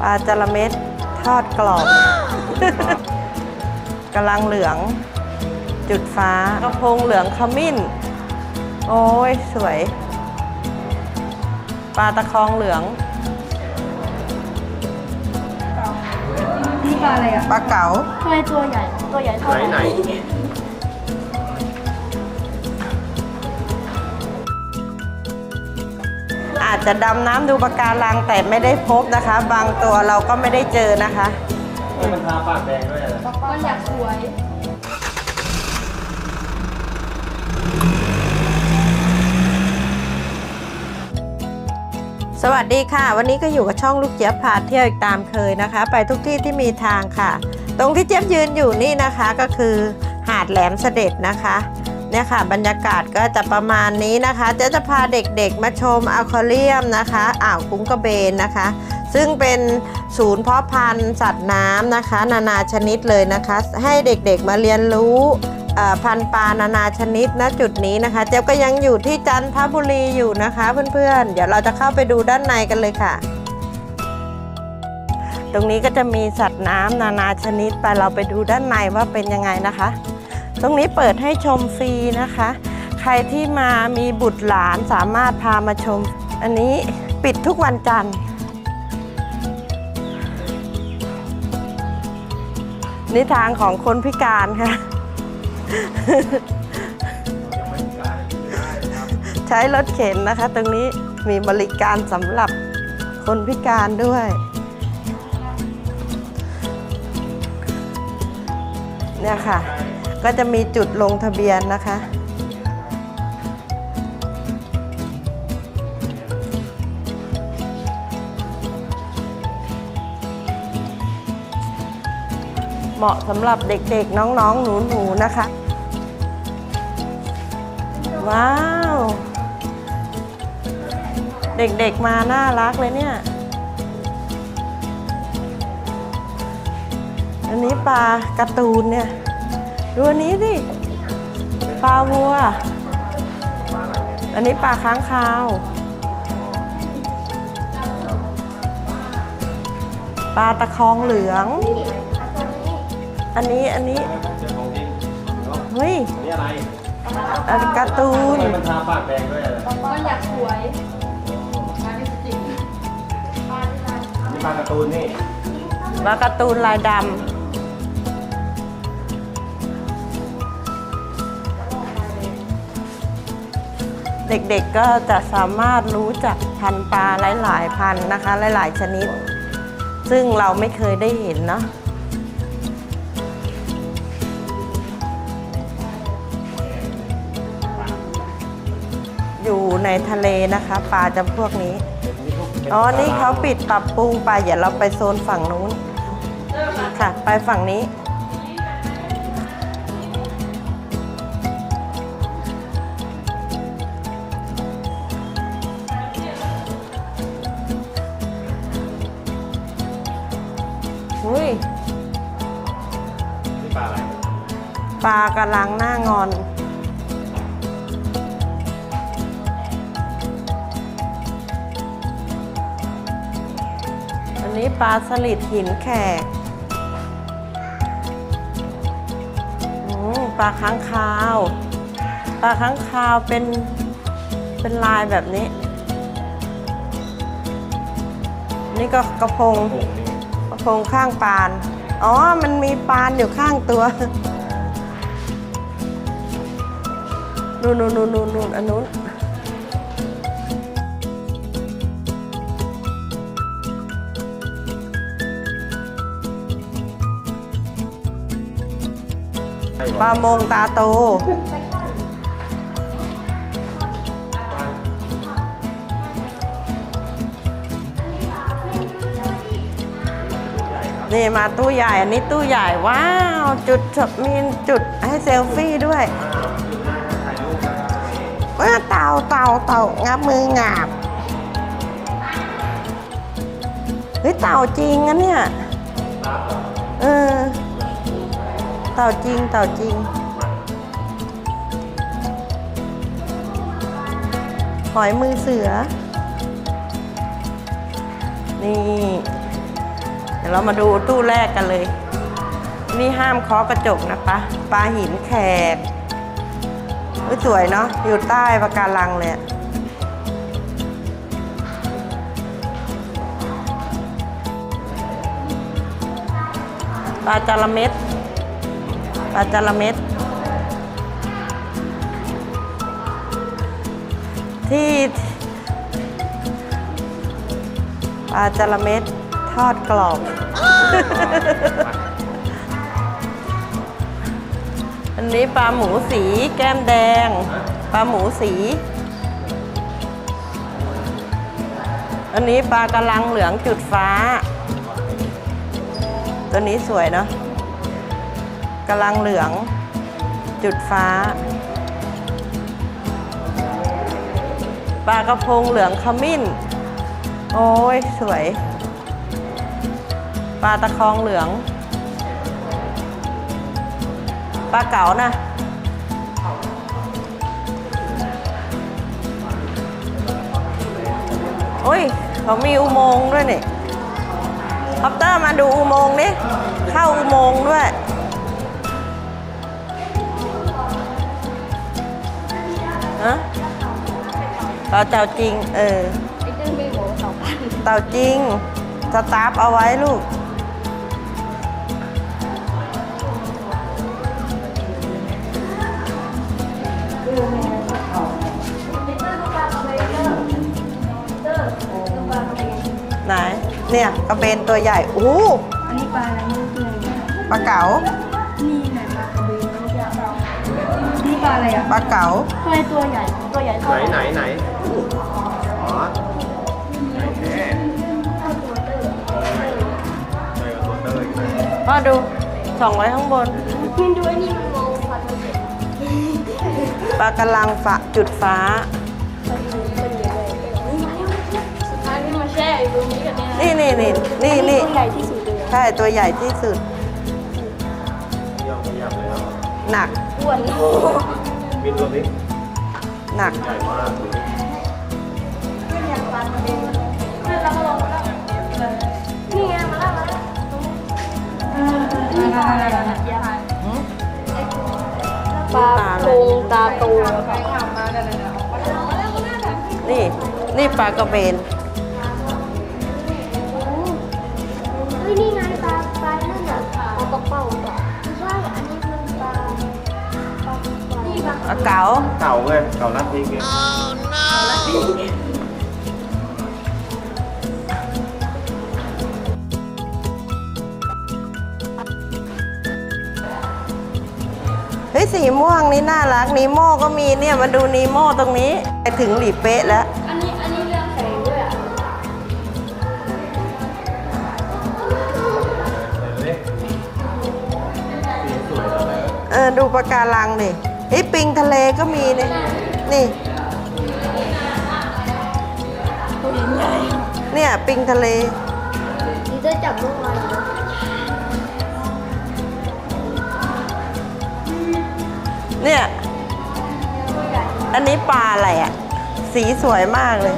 ปลาจระเม็ดทอดกรอบกำลังเหลือง จุดฟ้ากระพงเหลืองขมิ้น โอ้ยสวย ปลาตะคองเหลืองนี่ปลาอะไรอะปลาเก๋าทำไมตัวใหญ่ตัวใหญ่เท่าไหนไหน อาจจะดำน้ำดูปะการังแต่ไม่ได้พบนะคะ บางตัวเราก็ไม่ได้เจอนะคะเฮ้ยมันทาปากแดงด้วยอะไรมันอยากสวยสวัสดีค่ะ วันนี้ก็อยู่กับช่องลูกเจี๊ยบพาเที่ยวอีกตามเคยนะคะ ไปทุกที่ที่มีทางค่ะ ตรงที่เจี๊ยบยืนอยู่นี่นะคะก็คือหาดแหลมเสด็จนะคะ เนี่ยค่ะบรรยากาศก็จะประมาณนี้นะคะเจะจะพาเด็กๆมาชมอควาเรียมนะคะอ่าวคุ้งกระเบนนะคะ ซึ่งเป็นศูนย์เพาะพันธุ์สัตว์น้ำนะคะ นานาชนิดเลยนะคะ ให้เด็กๆมาเรียนรู้พันธุ์ปลานานาชนิดณจุดนี้นะคะ เจ๊ก็ยังอยู่ที่จันทบุรีอยู่นะคะเพื่อนๆ เดี๋ยวเราจะเข้าไปดูด้านในกันเลยค่ะ ตรงนี้ก็จะมีสัตว์น้ำนานาชนิดไปเราไปดูด้านในว่าเป็นยังไงนะคะ ตรงนี้เปิดให้ชมฟรีนะคะ ใครที่มามีบุตรหลานสามารถพามาชม อันนี้ปิดทุกวันจันทร์นิทางของคนพิการค่ะ ใช้รถเข็นนะคะ ตรงนี้มีบริการสำหรับคนพิการด้วยเนี่ยค่ะ ก็จะมีจุดลงทะเบียนนะคะ เหมาะสำหรับเด็กๆ น้องๆ หนูๆ นะคะ ว้าว เด็กๆ มาน่ารักเลยเนี่ยอันนี้ปลาการ์ตูนเนี่ย ดูอันนี้สิปลาวัว อันนี้ปลาค้างคาว ปลาตะคองเหลือง อันนี้อันนี้เจอของจริงเฮ้ยนี่อะไรอันการ์ตูนเฮ้ยมันทาปากแดงด้วยอะไรมันอยากสวยนี่ปลาการ์ตูนนี่ ปลาการ์ตูนลายดำ เด็กๆก็จะสามารถรู้จักพันธุ์ปลาหลายๆพันธุ์นะคะ หลายๆชนิด ซึ่งเราไม่เคยได้เห็นเนาะอยู่ในทะเลนะคะ ปลาจำพวกนี้ อ๋อ นี่เขาปิดปรับปรุงไปอย่าเราไปโซนฝั่งนู้น ค่ะ ไปฝั่งนี้ากำลังหน้างอน อันนี้ปลาสลิดหินแขกปลาค้างคาว ปลาค้างคาวเป็นเป็นลายแบบนี้ นี่ก็กระพง กระพงข้างปาน อ๋อ มันมีปานอยู่ข้างตัว นู่นนู่นนู่นนู่นอันนู้นปลาปะมงตาโต นี่มาตู้ใหญ่ อันนี้ตู้ใหญ่ ว้าว จุดมีจุดให้เซลฟี่ด้วย ว้าเต่าเต่าเต่างับมืองับเฮ้ยเต่าจริงอะเนี่ยเออเต่าจริงเต่าจริงหอยมือเสือ นี่ เดี๋ยวเรามาดูตู้แรกกันเลย นี่ห้ามเคาะกระจกนะคะปลาหินแขก สวยเนาะอยู่ใต้ปะการังเลยปลาจาระเม็ดปลาจาระเม็ดที่ปลาจาระเม็ดทอดกรอบ อันนี้ปลาหมูสีแก้มแดง ปลาหมูสี อันนี้ปลากระลังเหลืองจุดฟ้า ตัวนี้สวยเนาะกระลังเหลืองจุดฟ้า ปลากระพงเหลืองขมิ้น โอ้ยสวย ปลาตะคองเหลือง ปลาเก๋านะโอ้ยเขามีอุโมงค์ด้วยนี่คอปเตอร์มาดูอุโมงค์นี่เข้าอุโมงค์ด้วยฮะเต่าเจ้าจริง เออไอ้เจ้าไม่โหสองพันเต่าจริง สตาร์ฟเอาไว้ลูก ไหน เนี่ยกระเบนตัวใหญ่โอ้โหอันนี้ปลาอะไรไม่รู้ตัวอะไรปลาเก๋า นี่ไหนปลากระเบนไม่ใช่เรานี่ปลาอะไรอะปลาเก๋าทำไมตัวใหญ่ ตัวใหญ่ไหนเท่าไหนไหนอ๋อไหนแน่ใช่กับตัวเตอร์อยู่นะพ่อดูส่องไว้ข้างบนพินดูไอ้นี่มันมองฟันมันเจ็บ ปลากระลังฝะจุดฟ้ามันดูมันเยอะเลยนี่มาแล้วสุดท้ายนี่มาแช่อยู่ตรงนี้กันเนี่ยนะนี่นี่นี่นี่นี่ตัวใหญ่ที่สุดเลยอะใช่ตัวใหญ่ที่สุดย่องขยับเลยครับหนักอ้วนบินตัวนี้หนัก ใหญ่มากเลยนี่ไงมาแล้วมาแล้วนี่ปลา อะไรอะปลาโพงตาโตนี่ นี่ปลากระเบนเฮ้ยนี่ไงปลาปลานั่นอะปลาตกเป้าต่อไม่ใช่ อันนี้มันปลาปลานี่ปลาปลาเก๋า เก่าไงเก่าลัดทิ้งไงเฮ้ย สีม่วงนี่น่ารักนีโม่ก็มีเนี่ยมาดูนีโม่ตรงนี้ไปถึงหลีเป๊ะแล้ว อันนี้อันนี้เรื่องแสงด้วยอะเดี๋ยวนี้สีสวยแล้วนะเออดูปะการังดิไอ้ยปิงทะเลก็มีเนี่ยนี่ตัวใหญ่เนี่ยปิงทะเลนี่จะจับลูกอะไร เนี่ย อันนี้ปลาอะไรอะสีสวยมากเลย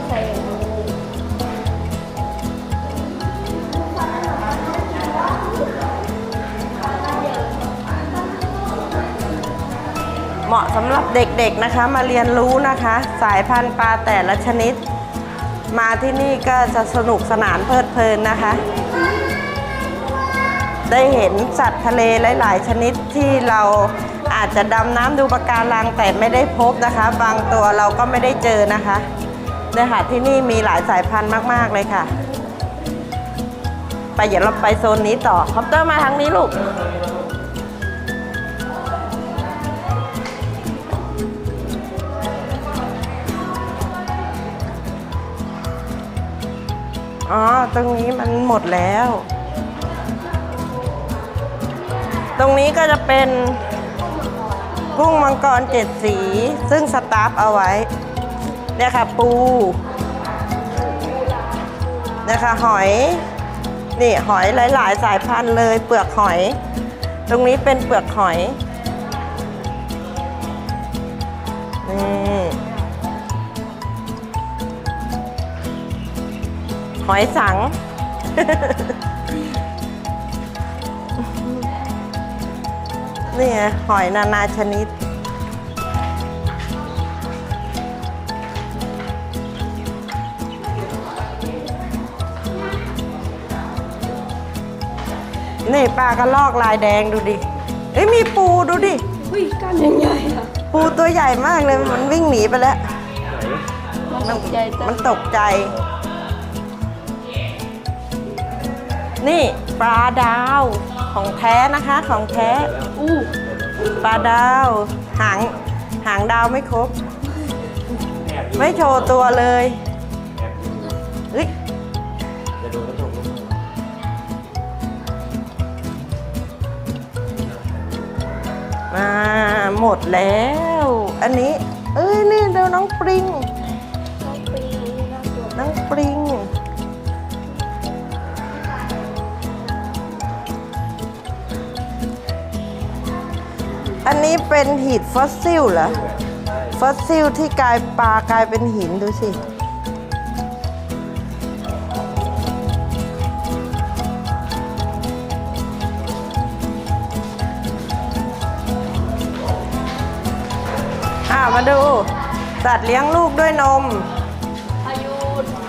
เหมาะสำหรับเด็กๆนะคะ มาเรียนรู้นะคะ สายพันธุ์ปลาแต่ละชนิด มาที่นี่ก็จะสนุกสนานเพลิดเพลินนะคะ ได้เห็นสัตว์ทะเลหลาย ๆ ชนิดที่เรา อาจจะดำน้ำดูปะการังแต่ไม่ได้พบนะคะ บางตัวเราก็ไม่ได้เจอนะคะเนี่ยค่ะที่นี่มีหลายสายพันธุ์มาก ๆ เลยค่ะ ไปเดี๋ยวเราไปโซนนี้ต่อคอปเตอร์มาทางนี้ลูกอ๋อ ตรงนี้มันหมดแล้ว ตรงนี้ก็จะเป็น กุ้งมังกรเจ็ดสี ซึ่งสตาฟเอาไว้เนี่ยค่ะปูเนี่ยค่ะหอย นี่หอยหลาย ๆ สายพันธุ์เลย เปลือกหอย ตรงนี้เป็นเปลือกหอยนี่หอยสัง นี่ไงหอยนานาชนิด นี่ปลากระลอกลายแดงดูดิ เอ้ยมีปูดูดิ อุ้ยกล้ามใหญ่ๆอะปูตัวใหญ่มากเลยมันวิ่งหนีไปแล้ว มันตกใจแต่มันตกใจ นี่ปลาดาว ของแท้นะคะของแท้ อู้ปลาดาว หางหางดาวไม่ครบ ไม่โชว์ตัวเลยเฮ้ยจะโดนกระทบลูกมือมาหมดแล้ว อันนี้ เอ้ยนี่ดูน้องปริง น้องปีนี่น่ากลัวน้องปริง นี้เป็นหินฟอสซิลเหรอ ฟอสซิลที่กลายปลากลายเป็นหินดูสิ อ่ามาดู สัตว์เลี้ยงลูกด้วยนม พยุ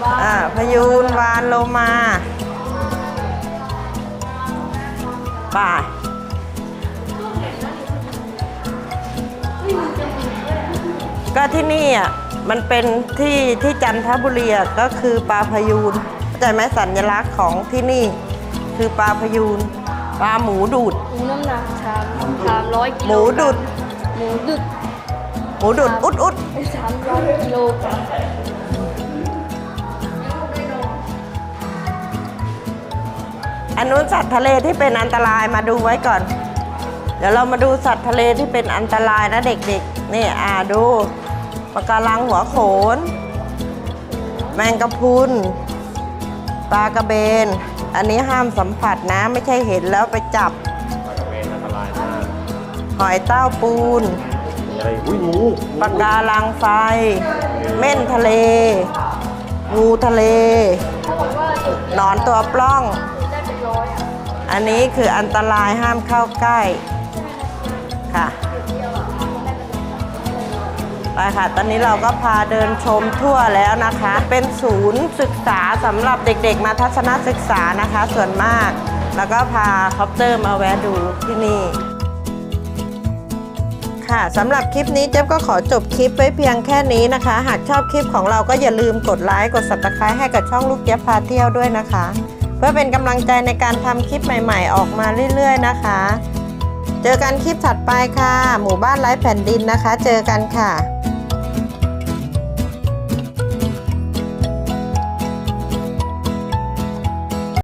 บ้าอ่า พยูนวานโลมาป่า ก็ที่นี่อะมันเป็นที่ที่จันทบุรีอะก็คือปลาพยูนเข้าใจไหมสัญลักษณ์ของที่นี่ คือปลาพยูนปลาหมูดูด น้ำหนักสามสามร้อยกิหโลมูดุดหมูดุดหมูดูดอุดอุดสามร้อยกิโลกรัมอันนู้นสัตว์ทะเลที่เป็นอันตรายมาดูไว้ก่อน เดี๋ยวเรามาดูสัตว์ทะเลที่เป็นอันตรายนะเด็กๆ นี่อ่าดู ปะการังหัวโขน แมงกะพรุนปลากระเบน อันนี้ห้ามสัมผัสนะ ไม่ใช่เห็นแล้วไปจับปลากระเบนอันตรายมากหอยเต้าปูนมีอะไรอุ้ยงูปะการังไฟ เม่นทะเล งูทะเลหนอนตัวปล้อง อันนี้คืออันตรายห้ามเข้าใกล้ค่ะ ไปค่ะ ตอนนี้เราก็พาเดินชมทั่วแล้วนะคะ เป็นศูนย์ศึกษาสำหรับเด็กๆ มาทัศนศึกษานะคะ ส่วนมาก แล้วก็พาคอปเตอร์มาแวะดูที่นี่ค่ะสำหรับคลิปนี้เจ๊บก็ขอจบคลิปไว้เพียงแค่นี้นะคะ หากชอบคลิปของเราก็อย่าลืมกดไลค์กด subscribe ให้กับช่องลูกเจ๊ยบพาเที่ยวด้วยนะคะ เพื่อเป็นกำลังใจในการทำคลิปใหม่ๆ ออกมาเรื่อยๆนะคะ เจอกันคลิปถัดไปค่ะ หมู่บ้านไร้แผ่นดินนะคะ เจอกันค่ะ